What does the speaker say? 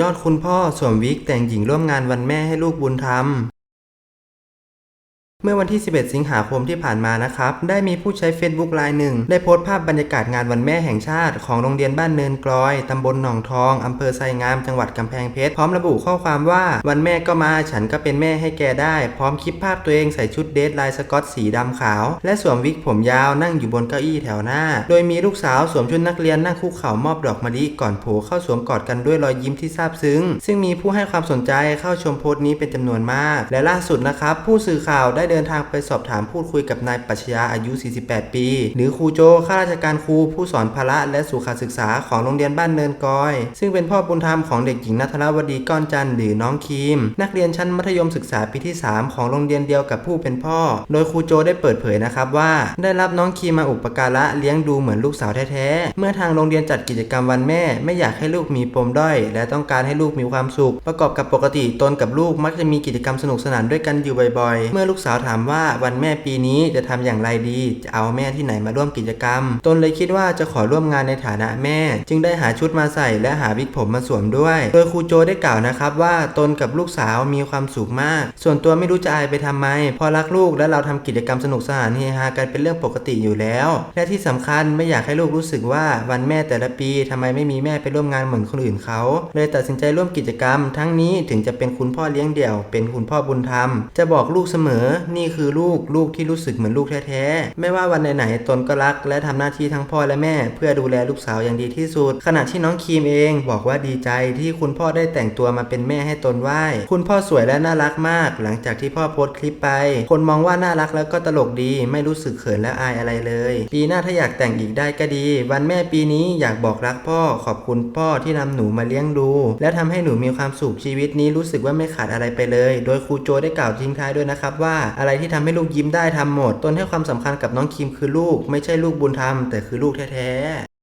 ยอดคุณพ่อสวมวิกแต่งหญิงร่วมงานวันแม่ให้ลูกบุญธรรม เมื่อวันที่ 11 สิงหาคมที่ผ่านมานะครับ ได้มีผู้ใช้ Facebook รายหนึ่ง ได้โพสต์ภาพบรรยากาศงานวันแม่แห่งชาติ ของโรงเรียนบ้านเนินกลอย ตำบลหนองทอง อำเภอไซงาม จังหวัดกำแพงเพชร พร้อมระบุข้อความว่า วันแม่ก็มา ฉันก็เป็นแม่ให้แกได้ พร้อมคลิปภาพตัวเองใส่ชุดเดทลายสกอตสีดำขาว และสวมวิกผมยาวนั่งอยู่บนเก้าอี้แถวหน้า โดยมีลูกสาวสวมชุดนักเรียนนั่งคุกเข่ามอบดอกมะลิก่อนโผล่เข้าสวมกอดกันด้วยรอยยิ้มที่ซาบซึ้ง ซึ่งมีผู้ให้ความสนใจเข้าชมโพสต์นี้เป็นจำนวนมาก และล่าสุดนะครับผู้สื่อข่าวได้เดินทางไปสอบถามพูดคุยกับนายปัชญาอายุ 48 ปี หรือครูโจข้าราชการครูผู้สอนพละและสุขศึกษาของโรงเรียนบ้านเนินกอย ซึ่งเป็นพ่อบุญธรรมของเด็กหญิงนัทรวดีก้อนจันทร์หรือน้องคีม นักเรียนชั้นมัธยมศึกษาปีที่ 3 ของโรงเรียนเดียวกับผู้เป็นพ่อ โดยครูโจได้เปิดเผยนะครับว่า ได้รับน้องคีมมาอุปการะเลี้ยงดูเหมือนลูกสาวแท้ๆ เมื่อทางโรงเรียนจัดกิจกรรมวันแม่ ไม่อยากให้ลูกมีปมด้อย และต้องการให้ลูกมีความสุข ประกอบกับปกติตนกับลูกมักจะมีกิจกรรมสนุกสนานด้วยกันอยู่บ่อยๆ เมื่อลูกสาวถามว่าวันแม่ปีนี้จะทำอย่างไรดี จะเอาแม่ที่ไหนมาร่วมกิจกรรม ตนเลยคิดว่าจะขอร่วมงานในฐานะแม่ จึงได้หาชุดมาใส่และหาวิกผมมาสวมด้วย โดยครูโจได้กล่าวนะครับว่าตนกับลูกสาวมีความสุขมาก ส่วนตัวไม่รู้จะอายไปทำไม พอรักลูกและเราทำกิจกรรมสนุกสนานเฮฮากันเป็นเรื่องปกติอยู่แล้ว และที่สำคัญไม่อยากให้ลูกรู้สึกว่าวันแม่แต่ละปีทำไมไม่มีแม่ไปร่วมงานเหมือนคนอื่นเขา เลยตัดสินใจร่วมกิจกรรม ทั้งนี้ถึงจะเป็นคุณพ่อเลี้ยงเดี่ยว เป็นคุณพ่อบุญธรรม จะบอกลูกเสมอนี่คือลูกลูกที่รู้สึกเหมือนลูกแท้ๆ ไม่ว่าวันไหนๆตนก็รัก และทำหน้าที่ทั้งพ่อและแม่ เพื่อดูแลลูกสาวอย่างดีที่สุด ขณะที่น้องครีมเองบอกว่าดีใจที่คุณพ่อได้แต่งตัวมาเป็นแม่ให้ตนไหว้ คุณพ่อสวยและน่ารักมาก หลังจากที่พ่อโพสต์คลิปไป คนมองว่าน่ารักแล้วก็ตลกดี ไม่รู้สึกเขินและอายอะไรเลย ปีหน้าถ้าอยากแต่งอีกได้ก็ดี วันแม่ปีนี้อยากบอกรักพ่อ ขอบคุณพ่อที่นำหนูมาเลี้ยงดู และทำให้หนูมีความสุขชีวิตนี้รู้สึกว่าไม่ขาดอะไรไปเลย โดยครูโจได้กล่าวทิ้งท้ายด้วยนะครับว่าอะไรที่ทำให้ลูกยิ้มได้ทำหมด ตนให้ความสำคัญกับน้องคิมคือลูก ไม่ใช่ลูกบุญธรรมแต่คือลูกแท้ๆ